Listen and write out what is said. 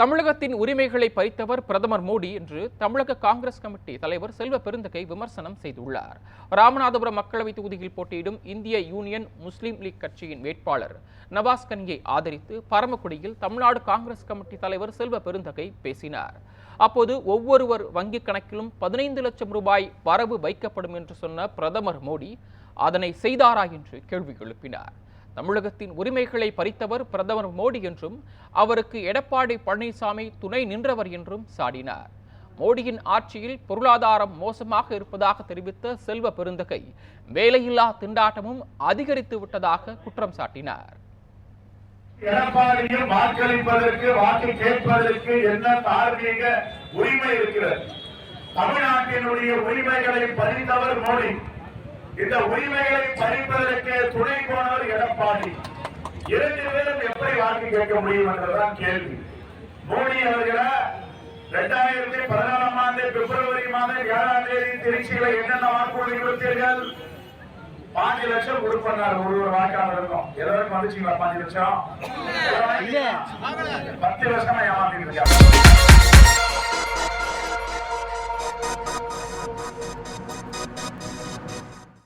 தமிழகத்தின் உரிமைகளை பறித்தவர் பிரதமர் மோடி என்று தமிழக காங்கிரஸ் கமிட்டி தலைவர் செல்வ பெருந்தகை விமர்சனம் செய்துள்ளார். ராமநாதபுரம் மக்களவை தொகுதியில் போட்டியிடும் இந்திய யூனியன் முஸ்லீம் லீக் கட்சியின் வேட்பாளர் நவாஸ் கனியை ஆதரித்து பரமக்குடியில் தமிழ்நாடு காங்கிரஸ் கமிட்டி தலைவர் செல்வ பெருந்தகை பேசினார். அப்போது ஒவ்வொருவர் வங்கிக் கணக்கிலும் பதினைந்து லட்சம் ரூபாய் வரவு வைக்கப்படும் என்று சொன்ன பிரதமர் மோடி அதனை செய்தாரா? என்று கேள்வி எழுப்பினார். தமிழகத்தின் உரிமைகளை பறித்தவர் பிரதமர் மோடி என்றும் அவருக்கு எடப்பாடி பழனிசாமி துணை நின்றவர் என்றும் சாடினார். மோடியின் ஆட்சியில் பொருளாதாரம் மோசமாக இருப்பதாக தெரிவித்த செல்வ பெருந்தகை வேலையில்லா திண்டாட்டமும் அதிகரித்து விட்டதாக குற்றம் சாட்டினார். எடப்பாடியில் வாக்களிப்பதற்கு வாக்கு கேட்பதற்கு என்ன தார்மீக உரிமை இருக்கிறது? தமிழ்நாட்டினுடைய உரிமைகளை பறித்தவர் மோடி. இந்த உரிமைகளை பறிப்பதற்கு எடப்பாடி இரண்டு பேரும் எப்படி வாக்கு கேட்க முடியும் என்றுதான் கேள்வி. மோடி அவர்கள இரண்டாயிரத்தி பதினாலாம் ஆண்டு பிப்ரவரி மாதம் ஏழாம் தேதி திருச்சியில என்னென்ன வாக்குறுதி கொடுத்தீர்கள்? பாஞ்சு லட்சம் கொடுப்பனார் ஒரு ஒரு வாக்காளர் இருக்கும் எல்லாருக்கும் வந்துச்சுங்களா பாஞ்சு லட்சம்? பத்து வருஷமா ஏமாத்திட்டு இருக்காங்க.